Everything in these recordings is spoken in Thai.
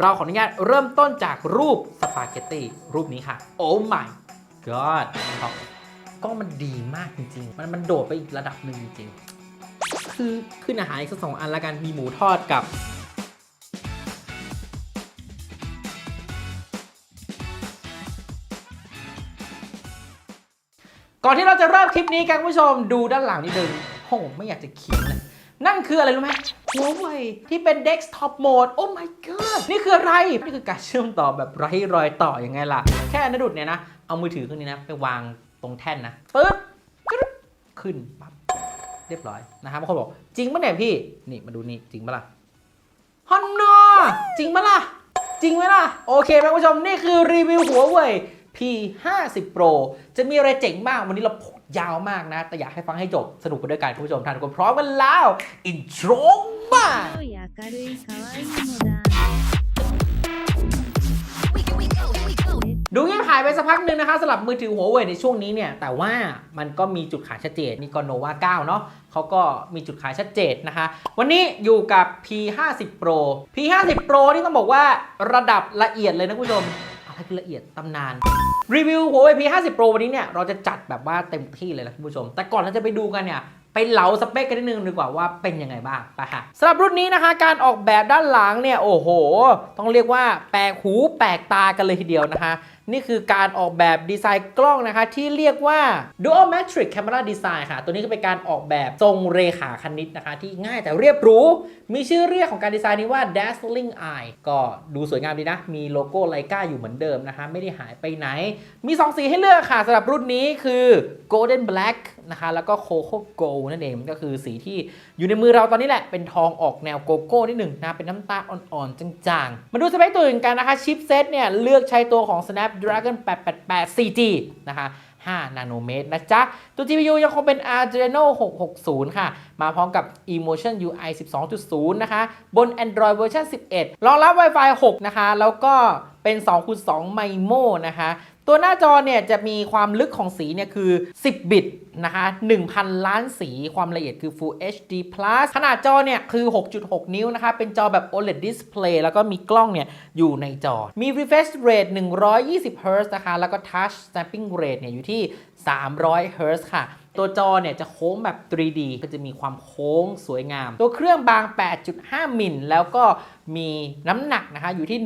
เราขออนุญาตเริ่มต้นจากรูปสปาเกตตีรูปนี้ค่ะ โอ้ my god ครับกล้องมันดีมากจริง ๆ มันมันโดดไปอีกระดับหนึ่งจริงๆ คือขึ้นอาหารอีกสักสองอันละกันมีหมูทอดกับก่อนที่เราจะเริ่มคลิปนี้กันคุณผู้ชมดูด้านหลังนิดนึงโอ้โหไม่อยากจะเขียนเลย นั่นคืออะไรรู้ไหม หัวเว่ยที่เป็น desktop mode โอ้ my god นี่คืออะไร นี่คือการเชื่อมต่อแบบไร้รอยต่อยังไงล่ะ แค่นดุดเนี่ยนะ เอามือถือเครื่องนี้นะ ไปวางตรงแท่นนะปึ๊บขึ้นปั๊บเรียบร้อยนะครับบางคนบอก จริงปะเนี่ยพี่ นี่มาดูนี่จริงปะล่ะฮอนนอจริงปะล่ะ จริงไหมล่ะ โอเคท่านผู้ชมนี่คือรีวิวหัวเว่ย P50 Pro จะมีอะไรเจ๋งบ้างวันนี้เรา ยาวมากนะ แต่อยากให้ฟังให้จบสนุกไปด้วยกันผู้ชมท่านทุกคนพร้อมกันแล้วอินโทรมาดูเงียบหายไปสักพักหนึ่งนะคะสำหรับมือถือหัวเว่ยในช่วงนี้เนี่ย แต่ว่ามันก็มีจุดขายชัดเจน นี่ก็โนวา9เนาะเขาก็มีจุดขายชัดเจนนะคะ วันนี้อยู่กับ P50 Pro P50 Pro นี่ต้องบอกว่าระดับละเอียดเลยนะคุณผู้ชมอะไรคือละเอียดตำนาน รีวิว Huawei P50 Pro วันนี้เนี่ยเราจะจัดแบบว่าเต็มที่เลยนะคุณผู้ชม แต่ก่อนเราจะไปดูกันเนี่ยไปเหลาสเปคกันนิดนึงดีกว่าว่าเป็นยังไงบ้างไปฮะสำหรับรุ่นนี้นะคะ การออกแบบด้านหลังเนี่ยโอ้โห ต้องเรียกว่าแปลกหูแปลกตากันเลยทีเดียวนะคะ นี่คือการออกแบบดีไซน์กล้องนะคะ ที่เรียกว่า Dual Matrix Camera Design ค่ะ ตัวนี้ก็เป็นการออกแบบทรงเรขาคณิตนะคะ ที่ง่ายแต่เรียบรู้ มีชื่อเรียกของการดีไซน์นี้ว่า Dazzling Eye ก็ดูสวยงามดีนะ มีโลโก้ไลกาอยู่เหมือนเดิมนะคะ ไม่ได้หายไปไหน มี 2 สีให้เลือกค่ะสำหรับรุ่นนี้คือ Golden Black นะคะแล้วก็ Coco Gold นั่นเองก็คือสีที่อยู่ในมือเราตอนนี้แหละเป็นทองออกแนวโกโก้นิดหนึ่งนะเป็นน้ำตาลอ่อนๆจางๆ มาดูสเปคตัวอื่นกันนะคะชิปเซตเนี่ยเลือกใช้ตัวของ Snap Snapdragon 888 4G นะคะ5นาโนเมตรนะจ๊ะ ตัว GPU ยังคงเป็น Adreno 660 ค่ะ มาพร้อมกับ Emotion UI 12.0 นะคะ บน Android เวอร์ชัน11 รองรับ Wi-Fi 6 นะคะ แล้วก็เป็น2คูณ2 MIMO นะคะ ตัวหน้าจอเนี่ยจะมีความลึกของสีเนี่ยคือ 10 บิตนะคะ1,000 ล้านสีความละเอียดคือ Full HD Plus ขนาดจอเนี่ยคือ 6.6 นิ้วนะคะ เป็นจอแบบ OLED Display แล้วก็มีกล้องเนี่ยอยู่ในจอ มี refresh rate 120 Hz นะคะ แล้วก็ touch snapping rate เนี่ยอยู่ที่ 300 Hz ค่ะ ตัวจอเนี่ยจะโค้งแบบ 3D ก็จะมีความโค้งสวยงาม ตัวเครื่องบาง 8.5 มิลแล้วก็มีน้ำหนักนะคะอยู่ที่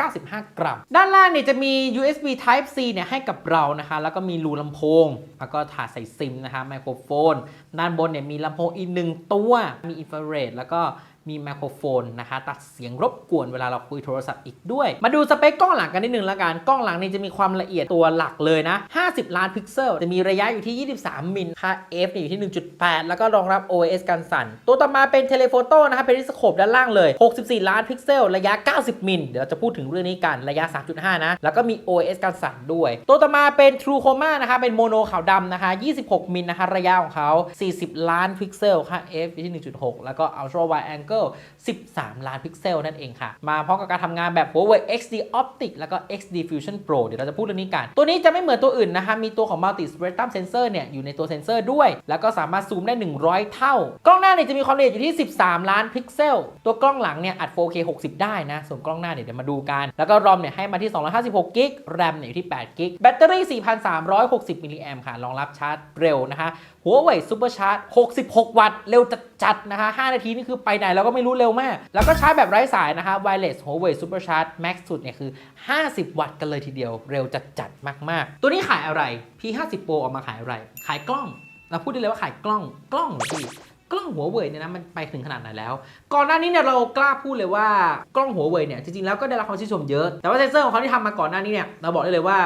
195 กรัม ด้านล่างเนี่ยจะมี USB Type C เนี่ยให้กับเรานะคะ แล้วก็มีรูลำโพง แล้วก็ถาดใส่ซิมนะคะไมโครโฟน ด้านบนเนี่ยมีลำโพงอีกหนึ่งตัว มีอินฟราเรดแล้วก็ มีไมโครโฟนนะคะตัดเสียงรบกวนเวลาเราคุยโทรศัพท์อีกด้วย มาดูสเปคกล้องหลังกันนิดนึงละกัน กล้องหลังนี่จะมีความละเอียดตัวหลักเลยนะ 50 ล้านพิกเซล จะมีระยะอยู่ที่ 23 มิล ค่า f เนี่อยู่ที่ 1.8 แล้วก็รองรับ OIS กันสั่น ตัวต่อมาเป็นเทเลโฟโต้นะคะเป็นริสโคปด้านล่างเลย 64 ล้านพิกเซล ระยะ 90 มิล เดี๋ยวเราจะพูดถึงเรื่องนี้กันระยะ 3.5 นะ แล้วก็มี OIS กันสั่นด้วย ตัวต่อมาเป็น True Chroma นะคะเป็นโมโนขาวดำนะคะ 26 มิลนะคะระยะของเขา40 ล้านพิกเซล ค่า f อยู่ที่ 1.6 แล้วก็ Ultra Wide Angle 13 ล้านพิกเซลนั่นเองค่ะ มาพร้อมกับการทำงานแบบ Huawei XD Optic แล้วก็ XD Fusion Pro เดี๋ยวเราจะพูดเรื่องนี้กัน ตัวนี้จะไม่เหมือนตัวอื่นนะคะ มีตัวของ Multi Spectrum Sensor เนี่ยอยู่ในตัวเซนเซอร์ด้วย แล้วก็สามารถซูมได้ 100 เท่า กล้องหน้าเนี่ยจะมีความละเอียดอยู่ที่ 13 ล้านพิกเซล ตัวกล้องหลังเนี่ยอัด 4K 60 ได้นะ ส่วนกล้องหน้าเนี่ยเดี๋ยวมาดูกัน แล้วก็ ROM เนี่ยให้มาที่ 256กิก RAM เนี่ยอยู่ที่8กิกแบตเตอรี่ 4,360มิลลิแอมค่ะรองรับชาร์จเร็วนะคะ หัวเว่ยซูเปอร์ชาร์จ 66 วัตต์ เร็วจัดๆนะคะ 5 นาทีนี่คือไปไหนเราก็ไม่รู้เร็วมาก แล้วก็ชาร์จแบบไร้สายนะคะ Wireless Huawei Super Charge Max สุดเนี่ยคือ 50 วัตต์กันเลยทีเดียว เร็วจัดๆ มากๆ ตัวนี้ขายอะไร P50 Pro ออกมาขายอะไร ขายกล้อง เราพูดได้เลยว่าขายกล้อง กล้องหรอพี่กล้องหัวเว่ยเนี่ยนะมันไปถึงขนาดไหนแล้ว ก่อนหน้านี้เนี่ยเรากล้าพูดเลยว่ากล้องหัวเว่ยเนี่ยจริงๆแล้วก็ได้รับความชื่นชมเยอะ แต่ว่าเซนเซอร์ของเขาที่ทำมาก่อนหน้านี้เนี่ยเราบอกได้เลยว่า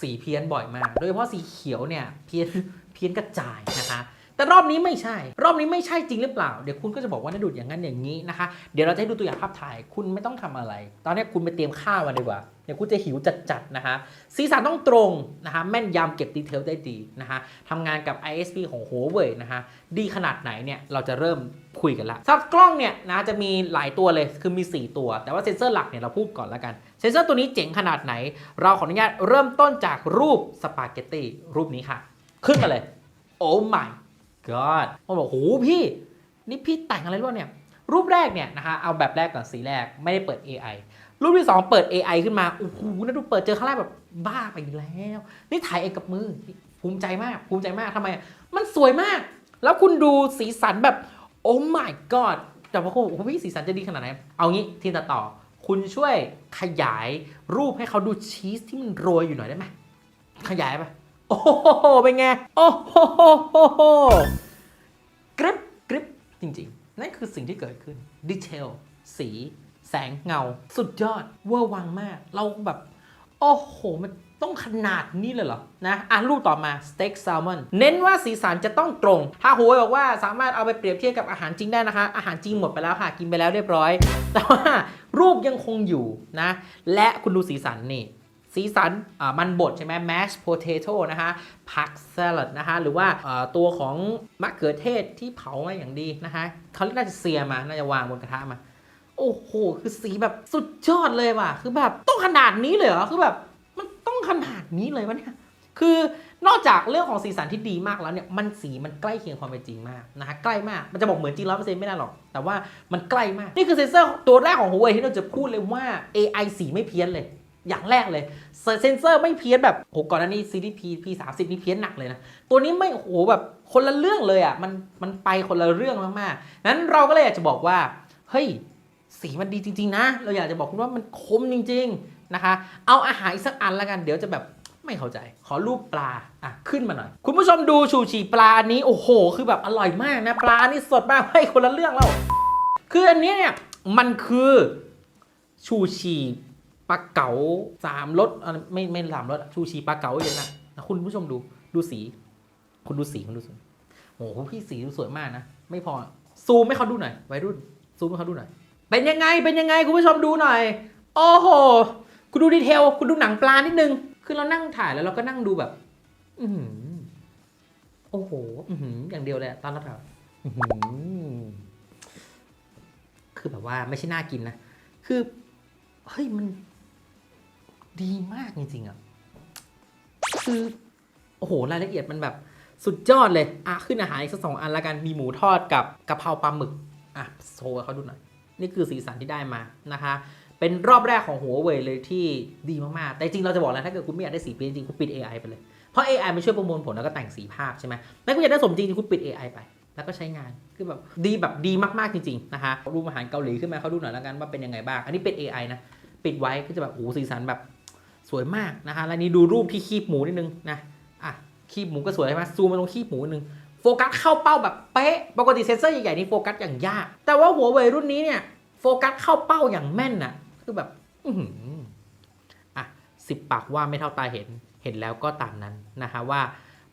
สีเพี้ยนบ่อยมาก โดยเฉพาะสีเขียวเนี่ยเพี้ยนเพี้ยนกระจาย นะคะ แต่รอบนี้ไม่ใช่ รอบนี้ไม่ใช่จริงหรือเปล่า เดี๋ยวคุณก็จะบอกว่านดุดอย่างนั้นอย่างนี้นะคะ เดี๋ยวเราจะให้ดูตัวอย่างภาพถ่าย คุณไม่ต้องทำอะไร ตอนนี้คุณไปเตรียมข้าวมาดีกว่า เดี๋ยวคุณจะหิวจัดๆนะคะ สีสันต้องตรงนะคะ แม่นยำเก็บดีเทลได้ดีนะคะทำงานกับ ISP ของ Huawei นะคะ ดีขนาดไหนเนี่ย เราจะเริ่มคุยกันละสำหรับกล้องเนี่ยนะจะมีหลายตัวเลย คือมี 4 ตัว แต่ว่าเซนเซอร์หลักเนี่ยเราพูดก่อนแล้วกัน เซนเซอร์ตัวนี้เจ๋งขนาดไหน เราขออนุญาตเริ่มต้นจากรูปสปาเกตตีรูปนี้ค่ะ ขึ้นมาเลย โอ้ my god ผมบอกโหพี่ นี่พี่แต่งอะไรรู้เนี่ย รูปแรกเนี่ยนะคะเอาแบบแรกก่อนสีแรกไม่ได้เปิด AI รูปที่ 2 เปิด AI ขึ้นมา โอ้โหนะดูเปิดเจอครั้งแรกแบบบ้าไปแล้ว นี่ถ่ายเองกับมือ ภูมิใจมาก ภูมิใจมากทำไม มันสวยมาก แล้วคุณดูสีสันแบบ โอ้ my god แต่พอคุณโอ้โหพี่สีสันจะดีขนาดไหน เอางี้ทีมตัดต่อ คุณช่วยขยายรูปให้เขาดูชีสที่มันโรยอยู่หน่อยได้ไหม ขยายไป โอ้โหเป็นไง โอ้โหกริบกริบจริงๆ นั่นคือสิ่งที่เกิดขึ้น ดีเทล สี แสงเงา สุดยอด เวอร์วังมาก เราแบบ โอ้โห มันต้องขนาดนี้เลยเหรอ นะ อะรูปต่อมาสเต็กแซลมอน เน้นว่าสีสันจะต้องตรงถ้าหัวบอกว่าสามารถเอาไปเปรียบเทียบกับอาหารจริงได้นะคะ อาหารจริงหมดไปแล้วค่ะ กินไปแล้วเรียบร้อย แต่ว่ารูปยังคงอยู่นะ และคุณดูสีสันนี่ สีสันอ่ามันบดใช่ไหม mashed potato นะคะผักสลัดนะคะหรือว่าอ่อตัวของมะเขือเทศที่เผามาอย่างดีนะคะเขาน่าจะเสียมา น่าจะวางบนกระทะมา โอ้โห คือสีแบบสุดยอดเลยว่ะ คือแบบต้องขนาดนี้เลยเหรอ คือแบบมันต้องขนาดนี้เลยวะเนี่ย คือนอกจากเรื่องของสีสันที่ดีมากแล้วเนี่ย มันสีมันใกล้เคียงความเป็นจริงมากนะฮะใกล้มาก มันจะบอกเหมือนจริงร้อยเปอร์เซ็นต์ไม่ได้หรอก แต่ว่ามันใกล้มาก นี่คือเซนเซอร์ตัวแรกของ Huawei ที่เราจะพูดเลยว่า AI สีไม่เพี้ยนเลย อย่างแรกเลยเซนเซอร์ไม่เพี้ยนแบบโหก่อนหน้านี้ CDP P30 นี่เพี้ยนหนักเลยนะ ตัวนี้ไม่โอ้โหแบบคนละเรื่องเลยอะมันมันไปคนละเรื่องมากๆนั้นเราก็เลยอยากจะบอกว่า เฮ้ย สีมันดีจริง ๆ นะ เราอยากจะบอกคุณว่ามันคมจริง ๆนะคะ เอาอาหารอีกสักอันละกันเดี๋ยวจะแบบไม่เข้าใจ ขอรูปปลา อะ ขึ้นมาหน่อย คุณผู้ชมดูชูชีปลาอันนี้ โอ้โห คือแบบอร่อยมากนะ ปลานี่สดมากให้คนละเรื่องแล้ว คืออันนี้เนี่ย มันคือชูชี ปลาเก๋าสามรสไม่ไม่สามรสชูชีปลาเก๋าเยอะนะนะคุณผู้ชมดูดูสี คุณดูสีคุณดูสีโอ้โหพี่สีสวยมากนะ ไม่พอซูมให้เขาดูหน่อยวัยรุ่นซูมให้เขาดูหน่อย เป็นยังไงเป็นยังไงคุณผู้ชมดูหน่อย โอ้โห คุณดูดีเทลคุณดูหนังปลานิดนึง คือเรานั่งถ่ายแล้วเราก็นั่งดูแบบ อืโอ้โหอือย่างเดียวเลยอะตอนเราถ่ายคือแบบว่าไม่ใช่น่ากินนะ คือ เฮ้ยมัน ดีมากจริงๆอะคือโอ้โหรายละเอียดมันแบบสุดยอดเลย อะขึ้นอาหารอีกสักสองอันละกันมีหมูทอดกับกะเพราปลาหมึก อะโชว์ให้เขาดูหน่อย นี่คือสีสันที่ได้มานะคะ เป็นรอบแรกของหัวเว่ยเลยที่ดีมากๆ แต่จริงเราจะบอกแล้วถ้าเกิดคุณไม่อยากได้สีเปลี่ยนจริงๆคุณปิด AI ไปเลย เพราะ AI มันช่วยประมวลผลแล้วก็แต่งสีภาพใช่ไหมแล้วคุณอยากได้สมจริงคุณปิด AI ไป แล้วก็ใช้งานคือแบบดีแบบดีมากๆจริงๆนะคะรูปอาหารเกาหลีขึ้นมาเขาดูหน่อยแล้วกันว่าเป็นยังไงบ้าง อันนี้เป็น AI นะปิดไว้ก็จะแบบโอ้โหสีสันแบบ สวยมากนะคะแล้วนี่ดูรูปที่คีบหมูนิดนึงนะอะคีบหมูก็สวยใช่ไหมซูมมาตรงคีบหมูนิดนึงโฟกัสเข้าเป้าแบบเป๊ะปกติเซนเซอร์ใหญ่ๆนี่โฟกัสอย่างยาก แต่ว่าหัวเว่ยรุ่นนี้เนี่ยโฟกัสเข้าเป้าอย่างแม่นน่ะคือแบบอือหืออะสิบปากว่าไม่เท่าตาเห็นเห็นแล้วก็ตามนั้นนะคะว่า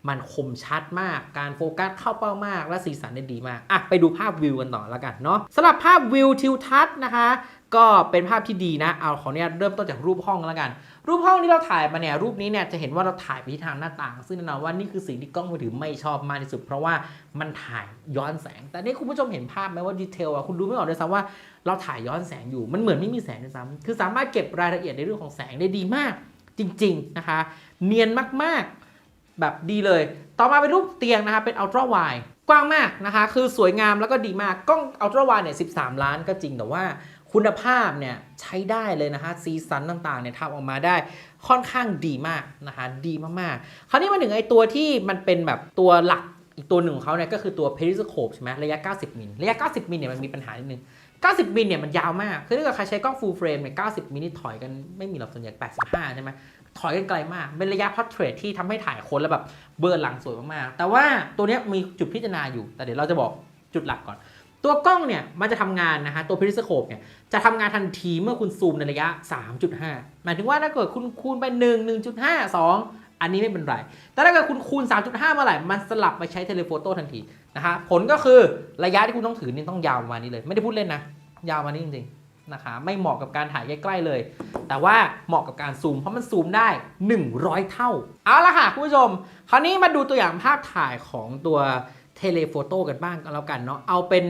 มันคมชัดมาก การโฟกัสเข้าเป้ามาก และสีสันได้ดีมาก อะ ไปดูภาพวิวกันต่อแล้วกันเนาะสำหรับภาพวิวทิวทัศน์นะคะ ก็เป็นภาพที่ดีนะ เอาขออนุญาตเริ่มต้นจากรูปห้องแล้วกัน รูปห้องที่เราถ่ายมาเนี่ยรูปนี้เนี่ยจะเห็นว่าเราถ่ายไปที่ทางหน้าต่าง ซึ่งแน่นอนว่านี่คือสิ่งที่กล้องมือถือไม่ชอบมากที่สุด เพราะว่ามันถ่ายย้อนแสง แต่นี่คุณผู้ชมเห็นภาพไหมว่าดีเทลอะคุณดูไม่ออกเลยซ้ำว่าเราถ่ายย้อนแสงอยู่ มันเหมือนไม่มีแสงด้วยซ้ำคือสามารถเก็บรายละเอียดในเรื่องของแสงได้ดีมาก จริง ๆนะคะ เนียนมากๆ แบบดีเลย ต่อมาเป็นรูปเตียงนะคะเป็นอัลตร้าไวกว้างมากนะคะ คือสวยงามแล้วก็ดีมาก กล้องอัลตร้าไวเนี่ย13 ล้านก็จริงแต่ว่า คุณภาพเนี่ยใช้ได้เลยนะคะสีสันต่างๆเนี่ยทำออกมาได้ค่อนข้างดีมากนะคะดีมากๆ คราวนี้มาถึงไอ้ตัวที่มันเป็นแบบตัวหลักอีกตัวหนึ่งของเขาเนี่ยก็คือตัว periscope ใช่ไหมระยะ 90 มิลระยะ 90 มิลเนี่ยมันมีปัญหานิดนึง 90 มิลเนี่ยมันยาวมาก คือถ้าเกิดใครใช้กล้อง full frame เนี่ย 90 มิลนี่ถอยกันไม่มีหรอกส่วนใหญ่ 85 ใช่ไหมถอยกันไกลมาก เป็นระยะ portrait ที่ทำให้ถ่ายคนแล้วแบบเบิร์หลังสวยมากๆ แต่ว่าตัวเนี้ยมีจุดพิจารณาอยู่ แต่เดี๋ยวเราจะบอกจุดหลักก่อน ตัวกล้องเนี่ยมันจะทำงานนะฮะตัวพิริศโคบเนี่ยจะทำงานทันทีเมื่อคุณซูมในระยะ 3.5 หมายถึงว่าถ้าเกิดคุณคูณไป 1 1.5 2 อันนี้ไม่เป็นไร แต่ถ้าเกิดคุณคูณ 3.5 เมื่อไหร่ มันสลับไปใช้เทเลโฟโต้ทันทีนะฮะผลก็คือระยะที่คุณต้องถือนี่ต้องยาวประมาณนี้เลย ไม่ได้พูดเล่นนะ ยาวมานี้จริงๆ นะคะไม่เหมาะกับการถ่ายใกล้ๆเลย แต่ว่าเหมาะกับการซูม เพราะมันซูมได้ 100 เท่า เอาละค่ะคุณผู้ชม คราวนี้มาดูตัวอย่างภาพถ่ายของตัวเทเลโฟโต้กันบ้างก็แล้วกันเนาะเอาเป็น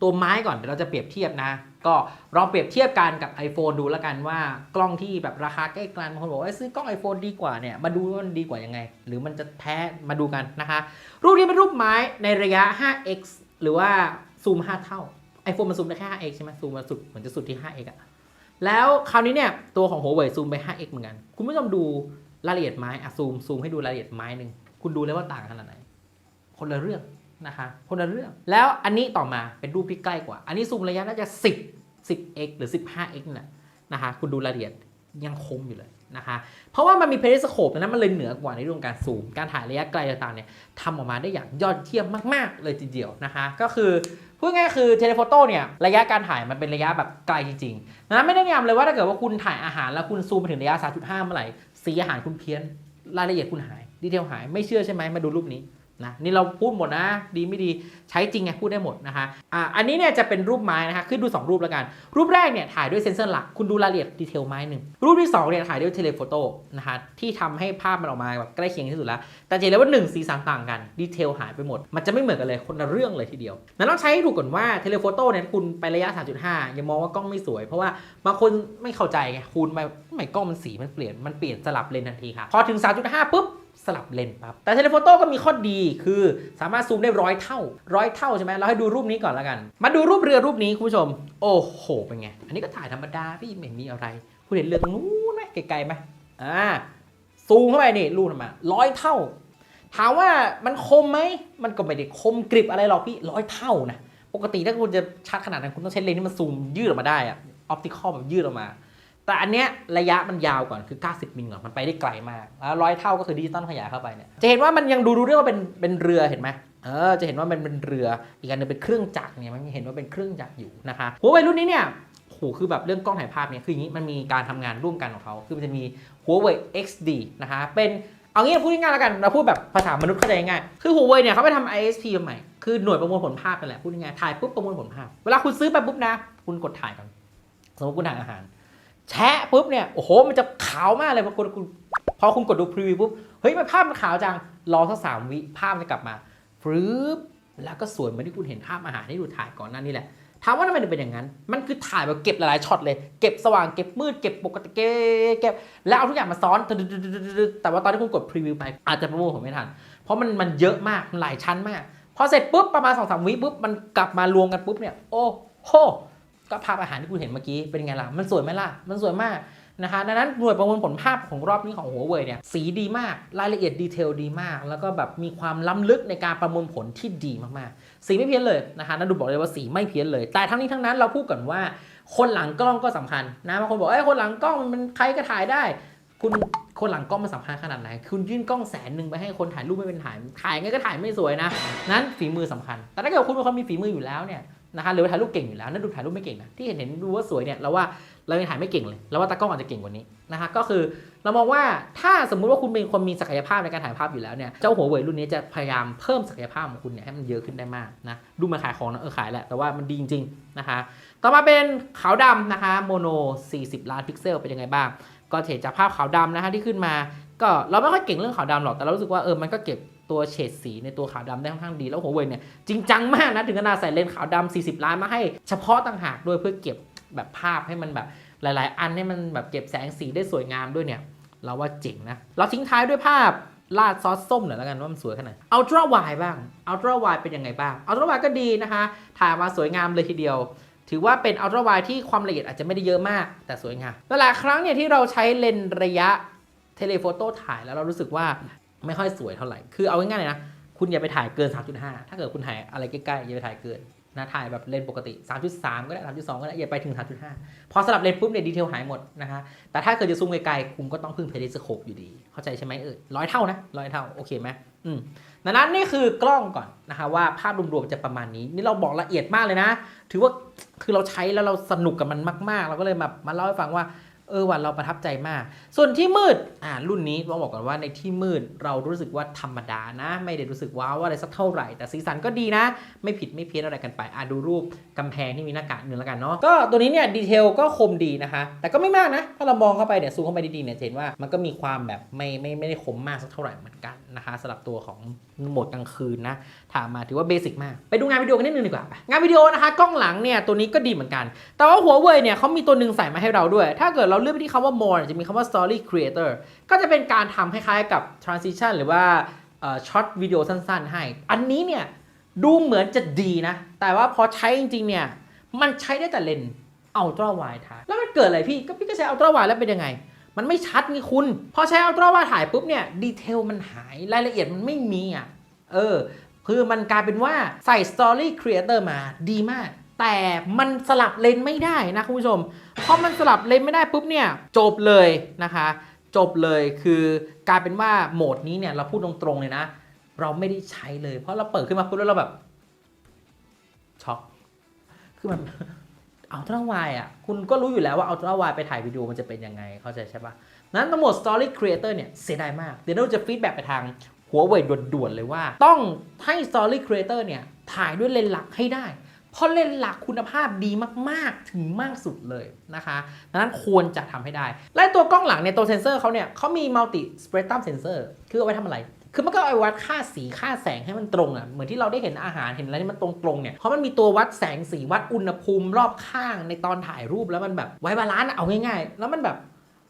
ตัวไม้ก่อนเดี๋ยวเราจะเปรียบเทียบนะ ก็ลองเปรียบเทียบกันกับ iPhone ดูแล้วกันว่ากล้องที่แบบราคาใกล้กลางบางคนบอกว่าซื้อกล้อง iPhone ดีกว่าเนี่ยมาดูว่ามันดีกว่ายังไง หรือมันจะแพ้มาดูกันนะคะ รูปนี้เป็นรูปไม้ในระยะ 5x หรือว่าซูม 5 เท่า iPhone มันซูมได้แค่ 5x ใช่ไหมซูมมาสุดเหมือนจะสุดที่ 5x อะแล้วคราวนี้เนี่ยตัวของ Huawei ซูมไป 5x เหมือนกัน คุณผู้ชมดูรายละเอียดไม้อะซูมซูมให้ดูรายละเอียดไม้หนึ่งคุณดูเลยว่าต่างกันขนาดไหน คนละเรื่องนะคะคนละเรื่อง แล้วอันนี้ต่อมาเป็นรูปที่ใกล้กว่า อันนี้ซูมระยะน่าจะ 10 10x หรือ 15x น่ะนะคะคุณดูรายละเอียดยังคมอยู่เลยนะคะเพราะว่ามันมีเพริสโคปนะมันเลยเหนือกว่าในเรื่องของการซูม การถ่ายระยะไกลต่างๆเนี่ยทำออกมาได้อย่างยอดเยี่ยมมากๆเลยทีเดียวนะคะ ก็คือ พูดง่ายๆคือเทเลโฟโต้เนี่ยระยะการถ่ายมันเป็นระยะแบบไกลจริงๆนะไม่ได้แนะนำเลยว่าถ้าเกิดว่าคุณถ่ายอาหารแล้วคุณซูมไปถึงระยะ 3.5 เมื่อไหร่สีอาหารคุณเพี้ยนรายละเอียดคุณหายดีเทลหายไม่เชื่อใช่ไหมมาดูรูปนี้ นะนี่เราพูดหมดนะ ดีไม่ดีใช้จริงไงพูดได้หมดนะคะอ่าอันนี้เนี่ยจะเป็นรูปไม้นะคะขึ้นดู 2 รูปแล้วกัน รูปแรกเนี่ยถ่ายด้วยเซนเซอร์หลักคุณดูรายละเอียดดีเทลไม้หนึ่งรูปที่2เนี่ยถ่ายด้วยเทเลโฟโต้นะคะที่ทำให้ภาพมันออกมาแบบใกล้เคียงที่สุดแล้ว แต่จะเห็นเลยว่า 1 สีสันต่างกันดีเทลหายไปหมด มันจะไม่เหมือนกันเลยคนละเรื่องเลยทีเดียวนั้นต้องใช้ให้ถูกก่อนว่าเทเลโฟโต้เนี่ยคุณไประยะ 3.5 อย่ามองว่ากล้องไม่สวย เพราะว่าบางคนไม่เข้าใจไงคุณไปไมกล้องมันสีมันเปลี่ยนมันเปลี่ยนสลับเลนทันทีค่ะพอถึง 3.5ปุ๊บ ลับเลนปั๊บ แต่เทเลโฟโต้ก็มีข้อดีคือสามารถซูมได้ร้อยเท่าร้อยเท่าใช่ไหมเราให้ดูรูปนี้ก่อนแล้วกัน มาดูรูปเรือรูปนี้คุณผู้ชม โอ้โห เป็นไง อันนี้ก็ถ่ายธรรมดาพี่ไม่มีอะไร คุณเห็นเรือตรงนู้นไหมไกลๆไหมอ่า ซูมเข้าไปนี่รูปมาร้อยเท่า ถามว่ามันคมไหม มันก็ไม่ได้คมกริบอะไรหรอกพี่ร้อยเท่านะ ปกติถ้าคุณจะชัดขนาดนั้นคุณต้องใช้เลนส์ที่มันซูมยืดออกมาได้อะออปติคอลแบบยืดออกมา แต่อันเนี้ยระยะมันยาวก่อนคือ 90 มิลก่อนมันไปได้ไกลมากแล้วร้อยเท่าก็คือดิจิตอลขยายเข้าไปเนี่ยจะเห็นว่ามันยังดูรู้เรื่องว่าเป็นเป็นเรือเห็นไหมเออจะเห็นว่ามันเป็นเรืออีกอันหนึงเป็นเครื่องจักรเนี่ยมันเห็นว่าเป็นเครื่องจักรอยู่นะคะหัวไวรุ่นนี้เนี่ยโหคือแบบเรื่องกล้องถ่ายภาพเนี่ยคืออย่างนี้มันมีการทำงานร่วมกันของเขาคือมันจะมี Huawei XD นะคะเป็นเอางี้พูดง่ายๆแล้วกันเราพูดแบบภาษามนุษย์เข้าใจง่ายคือ Huawei เนี่ยเขาไปทำ ISP ใหม่คือหน่วยประมวลผลภาพนั่นแหละพูดง่ายๆถ่ายปุ๊บประมวลผลภาพ เวลาคุณซื้อไปปุ๊บนะ คุณกดถ่ายก่อนสมมติคุณถ่ายอาหาร แชะปุ๊บเนี่ยโอ้โหมันจะขาวมากเลยพอคุณคุณพอคุณกดดูพรีวิวปุ๊บเฮ้ยมันภาพมันขาวจังรอสักสามวิภาพมันจะกลับมาฟรึบแล้วก็สวยเหมือนที่คุณเห็นภาพอาหารที่ดูถ่ายก่อนหน้านี้แหละถามว่าทำไมถึงเป็นอย่างนั้น มันคือถ่ายแบบเก็บหลายๆช็อตเลย เก็บสว่าง เก็บมืด เก็บปกติเก็บเก็บแล้วเอาทุกอย่างมาซ้อน แต่ว่าตอนที่คุณกดพรีวิวไป อาจจะประมวลผลไม่ทัน เพราะมันมันเยอะมากมันหลายชั้นมาก พอเสร็จปุ๊บประมาณสองสามวิปุ๊บ มันกลับมารวมกันปุ๊บเนี่ย โอ้โห ก็ภาพอาหารที่คุณเห็นเมื่อกี้เป็นไงล่ะ มันสวยไหมล่ะ มันสวยมากนะคะดังนั้นหน่วยประมวลผลภาพของรอบนี้ของหัวเว่ยเนี่ยสีดีมากรายละเอียดดีเทลดีมาก แล้วก็แบบมีความล้ำลึกในการประมวลผลที่ดีมากๆ สีไม่เพี้ยนเลยนะคะนั่นดูบอกเลยว่าสีไม่เพี้ยนเลย แต่ทั้งนี้ทั้งนั้นเราพูดก่อนว่า คนหลังกล้องก็สำคัญนะบางคนบอกเอ้ยคนหลังกล้องมันใครก็ถ่ายได้ คุณคนหลังกล้องมันสำคัญขนาดไหนคุณยื่นกล้องแสนหนึ่งไปให้คนถ่ายรูปไม่เป็นถ่ายถ่ายไงก็ถ่ายไม่สวยนะนั้นฝีมือสำคัญ แต่ถ้าเกิดคุณเป็นคนมีฝีมืออยู่แล้วเนี่ย นะคะหรือว่าถ่ายรูปเก่งอยู่แล้วนั่นดูถ่ายรูปไม่เก่งนะที่เห็นเห็นดูว่าสวยเนี่ยเราว่าเรายังถ่ายไม่เก่งเลยเราว่าตากล้องอาจจะเก่งกว่านี้นะคะก็คือเรามองว่าถ้าสมมุติว่าคุณเป็นคนมีศักยภาพในการถ่ายภาพอยู่แล้วเนี่ยเจ้าหัวเว่ยรุ่นนี้จะพยายามเพิ่มศักยภาพของคุณเนี่ยให้มันเยอะขึ้นได้มากนะดูมาขายของนะเออขายแหละแต่ว่ามันดีจริงๆนะคะต่อมาเป็นขาวดำนะคะโมโน 40 ล้านพิกเซลเป็นยังไงบ้าง ก็เห็นจากภาพขาวดำนะคะที่ขึ้นมา ก็เราไม่ค่อยเก่งเรื่องขาวดำหรอกแต่เรารู้สึกว่าเออมันก็เก็บ ตัวเฉดสีในตัวขาวดำได้ค่อนข้างดีแล้วหัวเว่ยเนี่ยจริงจังมากนะถึงขนาดใส่เลนส์ขาวดำ40 ล้านมาให้เฉพาะต่างหากด้วยเพื่อเก็บแบบภาพให้มันแบบหลาย ๆ อันให้มันแบบเก็บแสงสีได้สวยงามด้วยเนี่ย เราว่าเจ๋งนะ เราทิ้งท้ายด้วยภาพลาดซอสส้มหน่อยแล้วกันว่ามันสวยขนาดไหนอัลตร้าไวบ้างอัลตร้าไวเป็นยังไงบ้างอัลตร้าไวก็ดีนะคะถ่ายมาสวยงามเลยทีเดียว ถือว่าเป็นอัลตร้าไวที่ความละเอียดอาจจะไม่ได้เยอะมาก แต่สวยงามหลายครั้งเนี่ยที่เราใช้เลนส์ระยะเทเลโฟโต้ถ่ายแล้วเรารู้สึกว่า ไม่ค่อยสวยเท่าไหร่ คือเอาง่ายๆเลยนะ คุณอย่าไปถ่ายเกิน 3.5 ถ้าเกิดคุณถ่ายอะไรใกล้ๆ อย่าไปถ่ายเกินนะ ถ่ายแบบเลนปกติ 3.3 ก็ได้ 3.2 ก็ได้ อย่าไปถึง 3.5 พอสลับเลนปุ๊บเนี่ยดีเทลหายหมดนะคะ แต่ถ้าเกิดจะซูมไกลๆ คุณก็ต้องพึ่งเพลสโคปอยู่ดี เข้าใจใช่ไหมเออร้อยเท่านะร้อยเท่า โอเคไหมอืมดังนั้นนี่คือกล้องก่อนนะคะว่าภาพรวมๆจะประมาณนี้ นี่เราบอกละเอียดมากเลยนะ ถือว่าคือเราใช้แล้วเราสนุกกับมันมากๆ เราก็เลยมามาเล่าให้ฟังว่า เออวันเราประทับใจมาก ส่วนที่มืดอ่ารุ่นนี้ต้องบอกก่อนว่าในที่มืดเรารู้สึกว่าธรรมดานะ ไม่ได้รู้สึกว้าวอะไรสักเท่าไหร่ แต่สีสันก็ดีนะ ไม่ผิดไม่เพี้ยนอะไรกันไปอ่าดูรูปกำแพงที่มีหน้ากากหนึ่งแล้วกันเนาะก็ตัวนี้เนี่ยดีเทลก็คมดีนะคะ แต่ก็ไม่มากนะ ถ้าเรามองเข้าไปเนี่ยซูมเข้าไปดีๆเนี่ยเห็นว่ามันก็มีความแบบไม่ไม่ไม่ได้คมมากสักเท่าไหร่เหมือนกันนะคะสำหรับตัวของ โหมดกลางคืนนะ ถามมาถือว่าเบสิกมาก ไปดูงานวิดีโอกันนิดนึงดีกว่า งานวิดีโอนะคะ กล้องหลังเนี่ยตัวนี้ก็ดีเหมือนกัน แต่ว่าหัวเว่ยเนี่ยเขามีตัวหนึ่งใส่มาให้เราด้วย ถ้าเกิดเราเลือกไปที่คำว่า more จะมีคำว่า story creator ก็จะเป็นการทำคล้ายๆกับ transition หรือว่าช็อตวิดีโอสั้นๆ ให้ อันนี้เนี่ยดูเหมือนจะดีนะ แต่ว่าพอใช้จริงๆเนี่ยมันใช้ได้แต่เลนส์อัลตร้าไวถ่าแล้วมันเกิดอะไรพี่ก็พี่ก็ใช้อัลตร้าไวแล้วเป็นยังไง มันไม่ชัดไงคุณ พอใช้อัลตร้าไวถ่ายปุ๊บเนี่ยดีเทลมันหายรายละเอียดมันไม่มีอะเออคือมันกลายเป็นว่าใส่ Story Creator มาดีมาก แต่มันสลับเลนไม่ได้นะคุณผู้ชมพอมันสลับเลนไม่ได้ปุ๊บเนี่ยจบเลยนะคะ จบเลยคือกลายเป็นว่าโหมดนี้เนี่ยเราพูดตรงๆเลยนะ เราไม่ได้ใช้เลย เพราะเราเปิดขึ้นมาปุ๊บแล้วเราแบบช็อกคือมัน อัลตร้าไวอะคุณก็รู้อยู่แล้วว่าอัลตร้าไวไปถ่ายวิดีโอมันจะเป็นยังไงเข้าใจใช่ปะนั้นทั้งหมด Story Creator เนี่ยเสียดายมาก เดี๋ยวเราจะฟีดแบ็กไปทางหัวเว่ยด่วนๆเลยว่า ต้องให้ Story Creator เนี่ยถ่ายด้วยเลนส์หลักให้ได้ เพราะเลนส์หลักคุณภาพดีมากๆถึงมากสุดเลยนะคะดังนั้นควรจะทำให้ได้ และตัวกล้องหลังเนี่ยตัวเซนเซอร์เขาเนี่ยเขามี multi spectrum sensor คือเอาไว้ทำอะไร คือมันก็เอาไว้วัดค่าสีค่าแสงให้มันตรงอะเหมือนที่เราได้เห็นอาหารเห็นอะไรที่มันตรงๆเนี่ยเพราะมันมีตัววัดแสงสีวัดอุณหภูมิรอบข้างในตอนถ่ายรูปแล้วมันแบบไว้บาลานซ์อะเอาง่ายๆ แล้วมันแบบ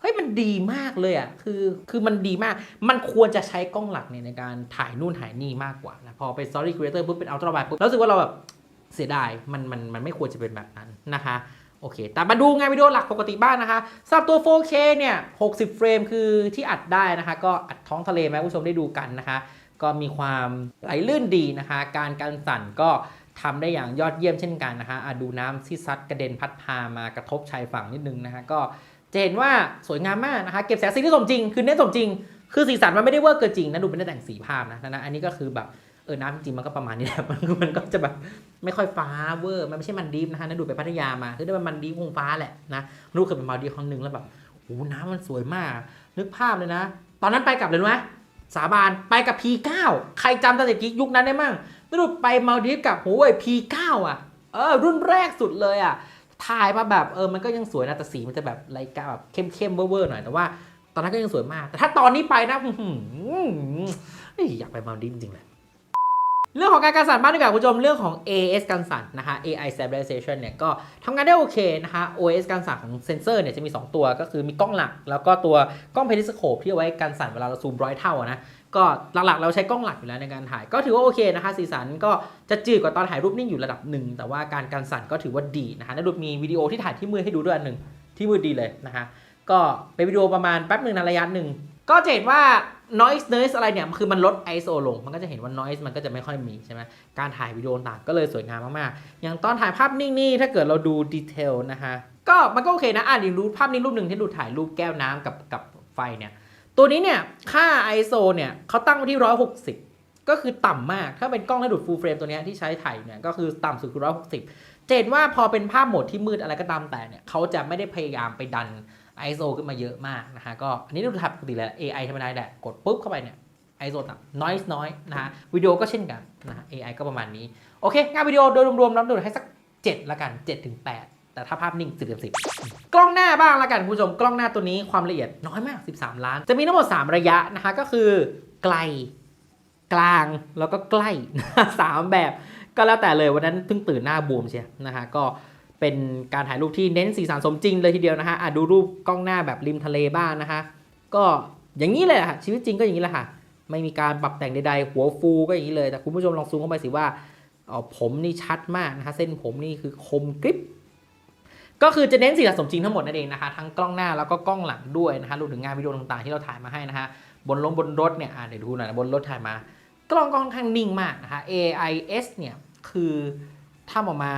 เฮ้ยมันดีมากเลยอะคือคือมันดีมาก มันควรจะใช้กล้องหลักเนี่ยในการถ่ายนู่นถ่ายนี่มากกว่านะพอเป็น story creator ปุ๊บเป็น ultra wide ปุ๊บรู้สึกว่าเราแบบเสียดายมันมันมันไม่ควรจะเป็นแบบนั้นนะคะ โอเค แต่มาดูงานวิดีโอหลักปกติบ้างนะคะสำหรับตัว 4K เนี่ย 60 เฟรมคือที่อัดได้นะคะ ก็อัดท้องทะเลมาให้ผู้ชมได้ดูกันนะคะ ก็มีความไหลลื่นดีนะคะ การการสั่นก็ทำได้อย่างยอดเยี่ยมเช่นกันนะคะดูน้ำที่ซัดกระเด็นพัดพามากระทบชายฝั่งนิดนึงนะคะ ก็จะเห็นว่าสวยงามมากนะคะ เก็บแสงสีที่สมจริง คือเน้นสมจริง คือสีสันมันไม่ได้เวอร์เกินจริงนะ ดูเป็นแต่งสีภาพนะนะ อันนี้ก็คือแบบ ออน้ำจริงๆมันก็ประมาณนี้แหละมันมันก็จะแบบไม่ค่อยฟ้าเวอร์มันไม่ใช่มันดีฟนะคะนั่นดูไปพัทยามาคือได้เป็นมันดีฟคงฟ้าแหละนะรู้เคยเป็นมาดีฟครั้งหนึ่งแล้วแบบโอ้น้ำมันสวยมาก นึกภาพเลยนะ ตอนนั้นไปกลับเลยไหมสาบานไปกับ P9 ใครจำตาเด็กยุคนั้นได้มั่งนั่นดูไปมาดีฟกับโอ้ย P9 อะเออรุ่นแรกสุดเลยอะถ่ายมาแบบเออมันก็ยังสวยนะแต่สีมันจะแบบไลกาแบบเข้มๆเวอร์ๆหน่อยแต่ว่า ตอนนั้นก็ยังสวยมาก แต่ถ้าตอนนี้ไปนะอยากไปมาดิฟจริงเลย เรื่องของการการสั่นบ้างดีกว่าคุณผู้ชมเรื่องของ AS การสั่นนะคะ AI stabilization เนี่ยก็ทำงานได้โอเคนะคะ OS การสั่นของเซนเซอร์เนี่ยจะมี 2 ตัวก็คือมีกล้องหลัก แล้วก็ตัวกล้องเพลิสโคปที่เอาไว้การสั่นเวลาเราซูมร้อยเท่านะก็หลักๆเราใช้กล้องหลักอยู่แล้วในการถ่าย ก็ถือว่าโอเคนะคะ สีสันก็จะจืดกว่าตอนถ่ายรูปนิ่งอยู่ระดับหนึ่งแต่ว่าการการสั่นก็ถือว่าดีนะคะนัดูมีวิดีโอที่ถ่ายที่มือให้ดูด้วยอันหนึ่งที่มือดีเลยนะคะก็เป็นวิดีโอประมาณแป๊บหนึ่งนระยะหนึ่ง ก็จะเห็นว่า noise noise อะไรเนี่ยคือมันลด ISO ลง มันก็จะเห็นว่า noise มันก็จะไม่ค่อยมีใช่ไหมการถ่ายวิดีโอต่างก็เลยสวยงามมากๆ อย่างตอนถ่ายภาพนิ่งนี่ถ้าเกิดเราดูดีเทลนะคะก็มันก็โอเคนะอ่านดูภาพนี้รูปหนึ่งที่ดูถ่ายรูปแก้วน้ำกับกับไฟเนี่ย ตัวนี้เนี่ยค่า ISO เนี่ยเขาตั้งไว้ที่ 160 ก็คือต่ำมาก ถ้าเป็นกล้องระดูด full frame ตัวนี้ที่ใช้ถ่ายเนี่ยก็คือต่ำสุดคือ160เห็นว่าพอเป็นภาพโหมดที่มืดอะไรก็ตามแต่เนี่ยเขาจะไม่ได้พยายามไปดัน ISO ขึ้นมาเยอะมากนะฮะก็อันนี้ดูถับปกติแล้ว AI ธรรมดาแหละกดปุ๊บเข้าไปเนี่ย ISO ต่ำ noise น้อยนะฮะวิดีโอก็เช่นกันนะฮะ AI ก็ประมาณนี้ โอเค งานวิดีโอโดยรวมๆน้ำดูให้สัก 7 ละกัน7ถึงแต่ถ้าภาพนิ่ง 10เต็ม10 กล้องหน้าบ้างละกันคุณผู้ชม กล้องหน้าตัวนี้ความละเอียดน้อยมาก 13 ล้าน จะมีทั้งหมด 3 ระยะนะคะก็คือไกลกลางแล้วก็ใกล้สามแบบก็แล้วแต่เลยวันนั้นเพิ่งตื่นหน้าบวมเชียนะฮะก็ เป็นการถ่ายรูปที่เน้นสีสันสมจริงเลยทีเดียวนะฮะะดูรูปกล้องหน้าแบบริมทะเลบ้างนะคะ ก็อย่างนี้เลยค่ะชีวิตจริงก็อย่างนี้แหละค่ะ ไม่มีการปรับแต่งใดๆ หัวฟูก็อย่างนี้เลย แต่คุณผู้ชมลองซูมเข้าไปสิว่าออผมนี่ชัดมากนะคะ เส้นผมนี่คือคมกริบก็คือจะเน้นสีสันสมจริงทั้งหมดนั่นเองนะคะ ทั้งกล้องหน้าแล้วก็กล้องหลังด้วยนะคะรวมถึงงานวิดีโอต่างๆ ที่เราถ่ายมาให้นะคะบนลงบนรถเนี่ยเดี๋ยวดูหน่อยนะบนรถถ่ายมา กล้องก็ค่อนข้างนิ่งมากนะคะ AIS เนี่ยคือทำออกมา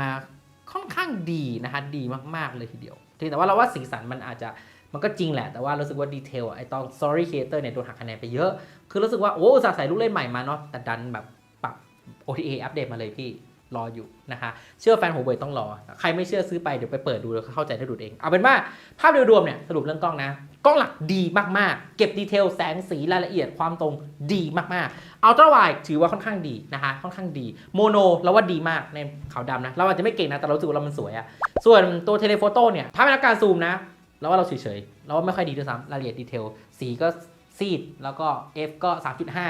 ค่อนข้างดีนะคะดีมากๆเลยทีเดียวทีแต่ว่าเราว่าสีสันมันอาจจะมันก็จริงแหละแต่ว่ารู้สึกว่าดีเทลอะไอตอน sorry Creator เนี่ยโดนหักคะแนนไปเยอะ คือรู้สึกว่า โอ้สาใส่ลูกเล่นใหม่มาเนาะแต่ดันแบบปรับ OTA อัปเดตมาเลยพี่รออยู่นะคะ เชื่อแฟนหัวเว่ยต้องรอ ใครไม่เชื่อซื้อไปเดี๋ยวไปเปิดดูแล้วเข้าใจได้ดูเอง เอาเป็นว่าภาพโดยรวมเนี่ยสรุปเรื่องกล้องนะ กล้องหลักดีมากๆ เก็บดีเทลแสงสีรายละเอียดความตรงดีมากๆอัลตร้าไวถือว่าค่อนข้างดีนะคะค่อนข้างดีโมโนเราว่าดีมากในขาวดำนะ เราอาจจะไม่เก่งนะ แต่เราสึกว่าเรามันสวยอะส่วนตัวเทเลโฟโต้เนี่ย ถ้าไม่นับการซูมนะ เราว่าเราเฉยๆเราว่าไม่ค่อยดีด้วยซ้ำรายละเอียดดีเทลสีก็ซีด แล้วก็ f ก็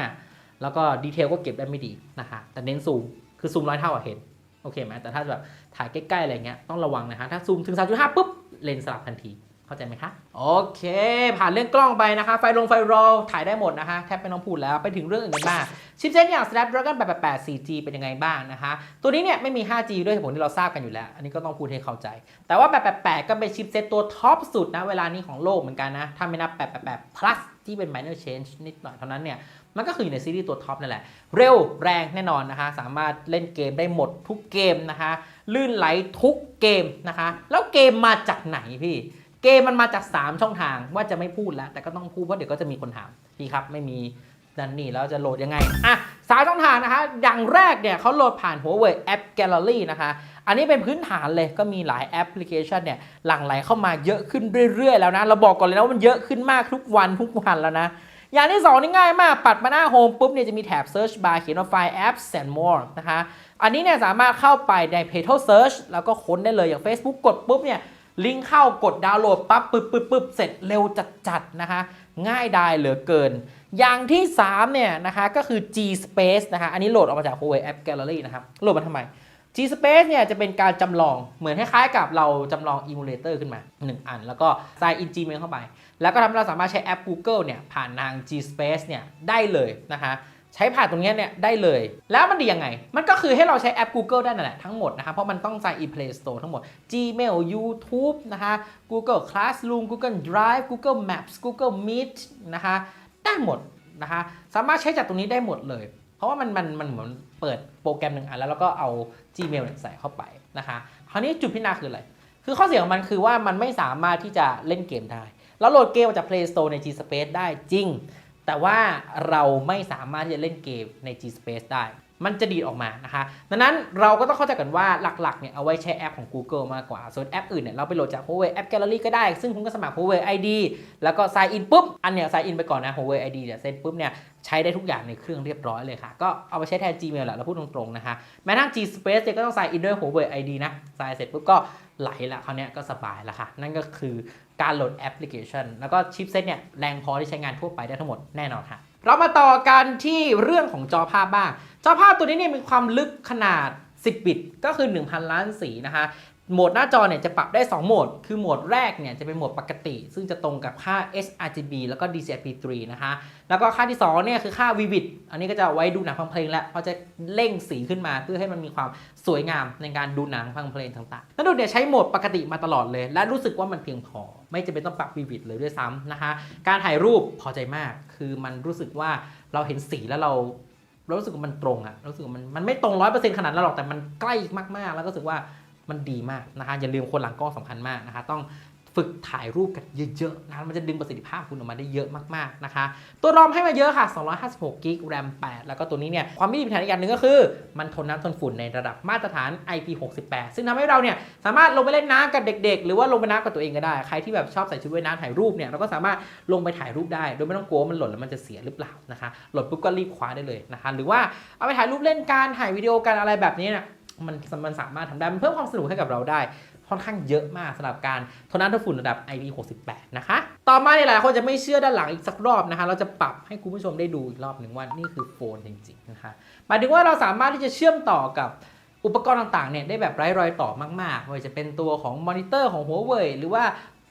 3.5 แล้วก็ดีเทลก็เก็บได้ไม่ดีนะคะแต่เน้นซูมคือซูมร้อยเท่าอะเห็นโอเคไหมแต่ถ้าแบบถ่ายใกล้ๆอะไรเงี้ยต้องระวังนะฮะถ้าซูมถึง 3.5ปุ๊บเลนส์สลับทันที เข้าใจไหมคะ โอเค ผ่านเรื่องกล้องไปนะคะ ไฟลงไฟรอลถ่ายได้หมดนะคะ แทบไม่ต้องพูดแล้วไปถึงเรื่องอื่นกันบ้าง ชิปเซ็ตอย่าง Snapdragon 888 4G เป็นยังไงบ้างนะคะ ตัวนี้เนี่ยไม่มี 5G ด้วยผลที่เราทราบกันอยู่แล้ว อันนี้ก็ต้องพูดให้เข้าใจ แต่ว่า 888 ก็เป็นชิปเซ็ตตัวท็อปสุดนะ เวลานี้ของโลกเหมือนกันนะ ถ้าไม่นับ 888 plus ที่เป็น minor change นิดหน่อยเท่านั้นเนี่ย มันก็คืออยู่ในซีรีส์ตัวท็อปนั่นแหละ เร็วแรงแน่นอนนะคะ สามารถเล่นเกมได้หมดทุกเกมนะคะ ลื่นไหลทุกเกมนะคะ แล้วเกมมาจากไหนพี่ เกมมันมาจาก 3 ช่องทางว่าจะไม่พูดแล้ว แต่ก็ต้องพูดเพราะเดี๋ยวก็จะมีคนถามพี่ครับไม่มีดันนี่แล้วจะโหลดยังไงอะสามช่องทางนะคะอย่างแรกเนี่ยเขาโหลดผ่าน Huawei App Gallery นะคะ อันนี้เป็นพื้นฐานเลยก็มีหลายแอปพลิเคชันเนี่ยหลั่งไหลเข้ามาเยอะขึ้นเรื่อย ๆ แล้วนะ เราบอกก่อนเลยนะว่ามันเยอะขึ้นมากทุกวันทุกวันแล้วนะ อย่างที่ 2 นี่ง่ายมาก ปัดมาหน้าโฮมปุ๊บเนี่ยจะมีแถบ Search Bar เขียนว่า File Apps and More นะคะ อันนี้เนี่ยสามารถเข้าไปใน p a y t o Search แล้วก็ค้นได้เลยอย่าง Facebook กดปุ๊บเนี่ย ลิงก์เข้ากดดาวน์โหลดปั๊บปึ๊บปึ๊บปึ๊บเสร็จเร็วจัดๆนะคะ ง่ายดายเหลือเกิน อย่างที่ 3 เนี่ยนะคะก็คือ G Space นะคะอันนี้โหลดออกมาจาก Huawei App Gallery นะครับโหลดมาทำไม G Space เนี่ยจะเป็นการจำลองเหมือนคล้ายๆกับเราจำลอง emulator ขึ้นมา 1 อัน แล้วก็ใส่ in Gmail เข้าไป แล้วก็ทำให้เราสามารถใช้แอป Google เนี่ยผ่านทาง G Space เนี่ยได้เลยนะคะ ใช้ผ่านตรงนี้เนี่ยได้เลย แล้วมันดียังไง มันก็คือให้เราใช้แอป Google ได้นั่นแหละทั้งหมดนะคะเพราะมันต้องใส่ e-play store ทั้งหมด Gmail YouTube นะคะ Google Classroom Google Drive Google Maps Google Meet นะคะได้หมดนะคะสามารถใช้จากตรงนี้ได้หมดเลย เพราะว่ามันมันมันเหมือนเปิดโปรแกรมหนึ่งอันแล้วเราก็เอา Gmail ใส่เข้าไปนะคะคราวนี้จุดพิจารณาคืออะไร คือข้อเสียของมันคือว่ามันไม่สามารถที่จะเล่นเกมได้เราโหลดเกมมาจาก Play Store ใน G Space ได้จริง แต่ว่าเราไม่สามารถที่จะเล่นเกมใน G Space ได้ มันจะดีดออกมานะคะดังนั้นเราก็ต้องเข้าใจกันว่าหลักๆเนี่ยเอาไว้ใช้แอปของ Google มากกว่า ส่วนแอปอื่นเนี่ยเราไปโหลดจาก Huawei App Gallery ก็ได้ ซึ่งคุณก็สมัคร Huawei ID แล้วก็ sign in ปุ๊บ อันเนี้ย sign in ไปก่อนนะ Huawei ID เนี่ยวเซ็นปุ๊บเนี่ยใช้ได้ทุกอย่างในเครื่องเรียบร้อยเลยค่ะ ก็เอาไปใช้แทน Gmail แหละเราพูดตรงๆนะคะแม้ทั้ง G Space เนี่ยก็ต้อง sign in ด้วย Huawei ID นะ sign เสร็จปุ๊บก็ไหลละคราวเนี้ยก็สบายละค่ะ นั่นก็คือการโหลดแอปพลิเคชัน แล้วก็ชิปเซ็ตเนี่ยแรงพอที่ใช้งานทั่วไปได้ทั้งหมดแน่นอนค่ะ เรามาต่อกันที่เรื่องของจอภาพบ้าง จอภาพตัวนี้เนี่ยมีความลึกขนาด 10 บิต ก็คือ 1,000 ล้านสีนะคะโหมดหน้าจอเนี่ยจะปรับได้ 2 โหมด คือโหมดแรกเนี่ยจะเป็นโหมดปกติ ซึ่งจะตรงกับค่า sRGB แล้วก็ DCI-P3 นะคะ แล้วก็ค่าที่2เนี่ยคือค่า Vivid อันนี้ก็จะเอาไว้ดูหนังฟังเพลงแล้วเพราะจะเร่งสีขึ้นมาเพื่อให้มันมีความสวยงามในการดูหนังฟังเพลงต่างๆนันดูเนี่ยใช้โหมดปกติมาตลอดเลย และรู้สึกว่ามันเพียงพอ ไม่จำเป็นต้องปรับ Vivid เลยด้วยซ้ำนะคะ การถ่ายรูปพอใจมาก คือมันรู้สึกว่าเราเห็นสีแล้วเรา เรารู้สึกว่ามันตรงอะรู้สึกว่ามันมันไม่ตรงร้อยเปอร์เซ็นต์ขนาดนั้นหรอกแต่มันใกล้มากๆ แล้วก็รู้สึกว่ามันดีมากนะคะอย่าลืมคนหลังกล้องสำคัญมากนะคะต้อง ฝึกถ่ายรูปกันเยอะๆนะมันจะดึงประสิทธิภาพคุณออกมาได้เยอะมากๆนะคะ ตัวรอมให้มาเยอะค่ะ 256กิกแรม8แล้วก็ตัวนี้เนี่ย ความม่ดีพิถันอีกอย่างหนึ่งก็คือ มันทนน้ำทนฝุ่นในระดับมาตรฐาน IP68 ซึ่งทำให้เราเนี่ย สามารถลงไปเล่นน้ำกับเด็ก ๆ หรือว่าลงไปน้ำกับตัวเองก็ได้ ใครที่แบบชอบใส่ชุดว่ายน้ำถ่ายรูปเนี่ยเราก็สามารถลงไปถ่ายรูปได้ โดยไม่ต้องกลัวมันหล่นแล้วมันจะเสียหรือเปล่านะคะหล่นปุ๊บก็รีบคว้าได้เลยนะคะ หรือว่าเอาไปถ่ายรูปเล่นการถ่ายวิดีโอกันอะไรแบบนี้เนี่ยมันมันสามารถทำได้ มันเพิ่มความสนุกให้กับเราได้ ค่อนข้างเยอะมากสำหรับการทนน้ำทนฝุ่นระดับ IP68 นะคะ ต่อมาเนี่ยหลายคนจะไม่เชื่อด้านหลังอีกสักรอบนะคะ เราจะปรับให้คุณผู้ชมได้ดูอีกรอบหนึ่งว่านี่คือโฟนจริงๆนะคะหมายถึงว่าเราสามารถที่จะเชื่อมต่อกับอุปกรณ์ต่างๆเนี่ยได้แบบไร้รอยต่อมากๆไม่ว่าจะเป็นตัวของมอนิเตอร์ของ Huawei หรือว่า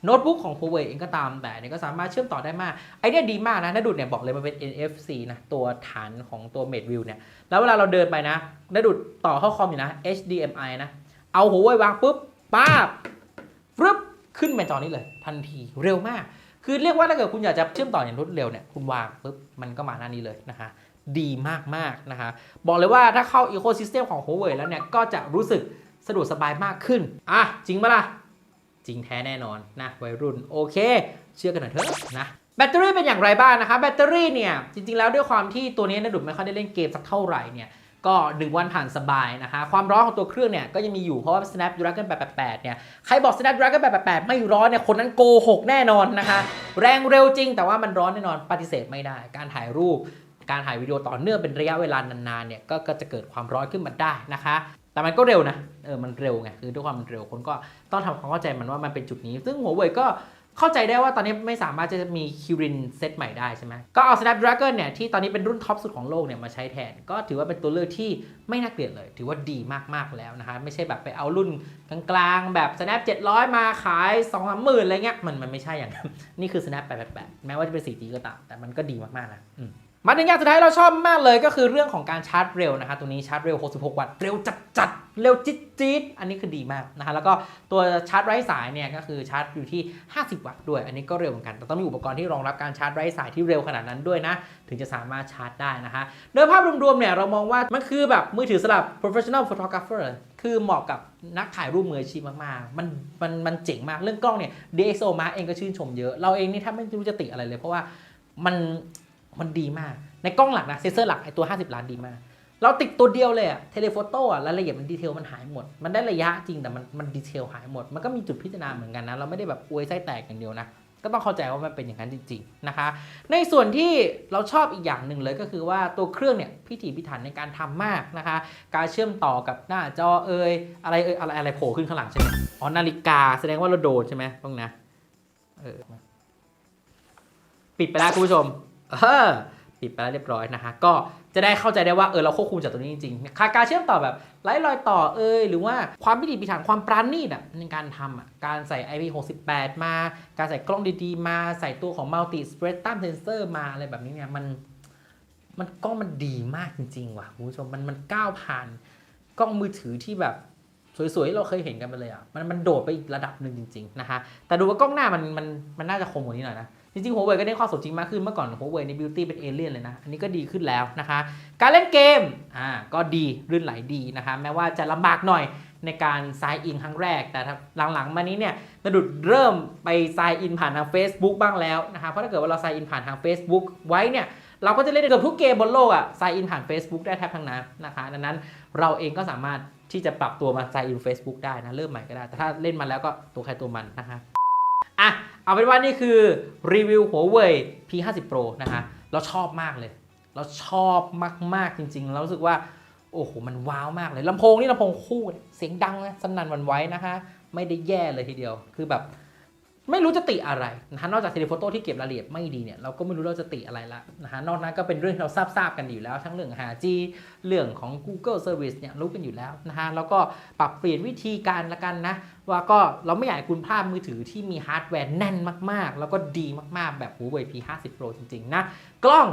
โน้ตบุ๊กของ Huawei เองก็ตามแต่เนี่ยก็สามารถเชื่อมต่อได้มาก ไอเดียดีมากนะนาดุดเนี่ยบอกเลยมันเป็น NFC นะ ตัวฐานของตัว MateView เนี่ย แล้วเวลาเราเดินไปนะนาดุดต่อเข้าคอมอยู่นะ HDMI นะ เอา Huawei วางปุ๊บ ป้าบรึบขึ้นเป็นจอนี้เลย ทันทีเร็วมาก คือเรียกว่าถ้าเกิดคุณอยากจะเชื่อมต่ออย่างรวดเร็วเนี่ยคุณวางปุ๊บมันก็มาหน้านี้เลยนะคะ ดีมากๆนะคะ บอกเลยว่าถ้าเข้าอีโค y ิสเต็มของ Huawei แล้วเนี่ยก็จะรู้สึกสะดวกสบายมากขึ้น อะ จริงปะล่ะ จริงแท้แน่นอนนะวัยรุ่นโอเค เชื่อกันหน่อยเถอะนะแบตเตอรี่เป็นอย่างไรบ้างนะคะแบตเตอรี่เนี่ยจริงๆแล้วด้วยความที่ตัวนี้นะดุดไม่ค่อยได้เล่นเกมสักเท่าไหร่เนี่ย ก็ 1 วันผ่านสบายนะคะความร้อนของตัวเครื่องเนี่ยก็ยังมีอยู่เพราะว่า Snapdragon 888 เนี่ยใครบอก Snapdragon 888 ไม่ร้อนเนี่ยคนนั้นโกหกแน่นอนนะคะ แรงเร็วจริง แต่ว่ามันร้อนแน่นอนปฏิเสธไม่ได้ การถ่ายรูป การถ่ายวิดีโอต่อเนื่องเป็นระยะเวลานานๆเนี่ยก็ก็จะเกิดความร้อนขึ้นมาได้นะคะ แต่มันก็เร็วนะเออมันเร็วไงคือด้วยความมันเร็วคนก็ต้องทำความเข้าใจมันว่ามันเป็นจุดนี้ ซึ่งหัวเว่ยก็ เข้าใจได้ว่าตอนนี้ไม่สามารถจะมีคิรินเซตใหม่ได้ใช่ไหมก็เอา Snapdragon เนี่ยที่ตอนนี้เป็นรุ่นท็อปสุดของโลกเนี่ยมาใช้แทน ก็ถือว่าเป็นตัวเลือกที่ไม่น่าเกลียดเลย ถือว่าดีมากๆแล้วนะคะไม่ใช่แบบไปเอารุ่นกลางๆ แบบ Snap 700 มาขาย2 3 0 0 0 0อะไรเงี้ยมันมันไม่ใช่อย่างนั้นนี่คือ Snap 888แม้ว่าจะเป็น 4G ก็ตามแต่มันก็ดีมากๆนะอื มาถึงอย่างสุดท้ายเราชอบมากเลยก็คือเรื่องของการชาร์จเร็วนะคะตัวนี้ชาร์จเร็ว 66 วัตต์ เร็วจัดๆเร็วจี๊ดอันนี้คือดีมากนะคะแล้วก็ตัวชาร์จไร้สายเนี่ยก็คือชาร์จอยู่ที่ 50 วัตต์ด้วย อันนี้ก็เร็วเหมือนกัน แต่ต้องมีอุปกรณ์ที่รองรับการชาร์จไร้สายที่เร็วขนาดนั้นด้วยนะ ถึงจะสามารถชาร์จได้นะคะโดยภาพรวมๆเนี่ยเรามองว่ามันคือแบบมือถือสำหรับ professional photographer คือเหมาะกับนักถ่ายรูปมืออาชีพมากๆ มันมันมันเจ๋งมากเรื่องกล้องเนี่ย DxO Mark เองก็ชื่นชมเยอะเราเองนี่แทบไม่รู้จะติอะไรเลยเพราะว่ามัน มันดีมาก ในกล้องหลักนะเซนเซอร์หลักไอตัว 50 ล้านดีมาก เราติดตัวเดียวเลยอะเทเลโฟโต้อะรายละเอียดมันดีเทลมันหายหมด มันได้ระยะจริงแต่มันมันดีเทลหายหมด มันก็มีจุดพิจารณาเหมือนกันนะ เราไม่ได้แบบอวยไส้แตกอย่างเดียวนะ ก็ต้องเข้าใจว่ามันเป็นอย่างนั้นจริงๆนะคะ ในส่วนที่เราชอบอีกอย่างหนึ่งเลยก็คือว่าตัวเครื่องเนี่ยพิถีพิถันในการทำมากนะคะ การเชื่อมต่อกับหน้าจอเอ่ยอะไรเอ่ยอะไรอะไรโผล่ขึ้นข้างหลังใช่ไหมอ๋อนาฬิกาแสดงว่าเราโดนใช่ไหมตรงนะเออปิดไปแล้วคุณผู้ชม ปิดไปแล้วเรียบร้อยนะคะ ก็จะได้เข้าใจได้ว่าเออเราควบคุมจากตรงนี้จริงๆค่าการเชื่อมต่อแบบไร้รอยต่อเอยหรือว่าความพิถีพิถันความปราณีตอะในการทำอะการใส่ IP68 มา การใส่กล้องดีๆ มาใส่ตัวของ multi spectrum sensor มาอะไรแบบนี้เนี่ยมันมันกล้องมันดีมากจริง ๆ ว่ะคุณผู้ชมมันมันก้าวผ่านกล้องมือถือที่แบบสวยๆที่เราเคยเห็นกันไปเลยอะ มันมันโดดไปอีกระดับหนึ่งจริง ๆ นะคะ แต่ดูว่ากล้องหน้ามันมันมันน่าจะคมกว่านี้หน่อยนะ จริงๆหัวเว่ยก็ได้ความสมจริงมากขึ้นเมื่อก่อนหัวเว่ยในบิวตี้เป็นเอเลี่ยนเลยนะ อันนี้ก็ดีขึ้นแล้วนะคะ การเล่นเกมอ่าก็ดีรื่นไหลดีนะคะแม้ว่าจะลำบากหน่อยในการ sign in ครั้งแรก แต่ถ้าหลังๆ มานี้เนี่ยนดุดเริ่มไป sign in ผ่านทาง Facebook บ้างแล้วนะคะเพราะถ้าเกิดว่าเรา sign in ผ่านทาง Facebook ไว้เนี่ยเราก็จะเล่นเกือบทุกเกมบนโลกอะ sign in ผ่าน Facebook ได้แทบทั้งนั้นนะคะดังนั้นเราเองก็สามารถที่จะปรับตัวมา sign in Facebook ได้นะเริ่มใหม่ก็ได้ แต่ถ้าเล่นมาแล้วก็ตัวใครตัวมันนะคะ อะ เอาเป็นว่านี่คือรีวิวหัวเว่ย P50 Pro นะฮะ เราชอบมากเลย เราชอบมาก ๆ จริงๆเรารู้สึกว่า โอ้โห มันว้าวมากเลยลำโพงนี่ลำโพงคู่ เสียงดังนะสนั่นวันไหว้นะคะ ไม่ได้แย่เลยทีเดียว คือแบบ ไม่รู้จะติอะไรนะคะนอกจากเทเลโฟโต้ที่เก็บรายละเอียดไม่ดีเนี่ยเราก็ไม่รู้เราจะติอะไรละนะคะนอกนั้นก็เป็นเรื่องที่เราทราบทราบๆกันอยู่แล้ว ทั้งเรื่อง 5G เรื่องของ Google Service เนี่ยรู้กันอยู่แล้วนะคะแล้วก็ปรับเปลี่ยนวิธีการละกันนะว่าก็เราไม่อยากคุณพลาดมือถือที่มีฮาร์ดแวร์แน่นมากๆ แล้วก็ดีมากๆแบบ Huawei P50 Pro จริงๆนะกล้อง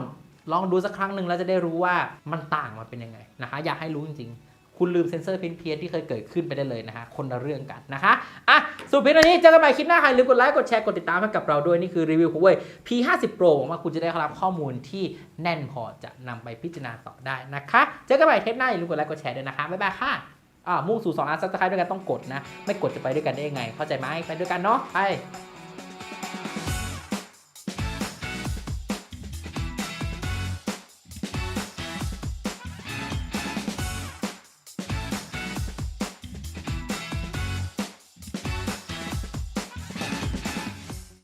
ลองดูสักครั้งหนึ่งแล้วจะได้รู้ว่ามันต่างมาเป็นยังไงนะคะอยากให้รู้จริงๆ คุณลืมเซ็นเซอร์เพี้ยนๆที่เคยเกิดขึ้นไปได้เลยนะคะคนละเรื่องกันนะคะ อะ สุดเพียงนี้เจอกันใหม่คลิปหน้าใครลืมกดไลค์ กดแชร์ กดติดตามให้กับเราด้วย นี่คือรีวิว Huawei P50 Pro หวังว่าคุณจะได้รับข้อมูลที่แน่นพอจะนำไปพิจารณาต่อได้นะคะ เจอกันใหม่เทปหน้าอย่าลืมกดไลค์ กดแชร์ด้วยนะคะ บ๊ายบายค่ะ อ่ามุ่งสู่2ล้านซับสไครต์ด้วยกันต้องกดนะ ไม่กดจะไปด้วยกันได้ยังไง เข้าใจไหมไปด้วยกันเนาะ ไป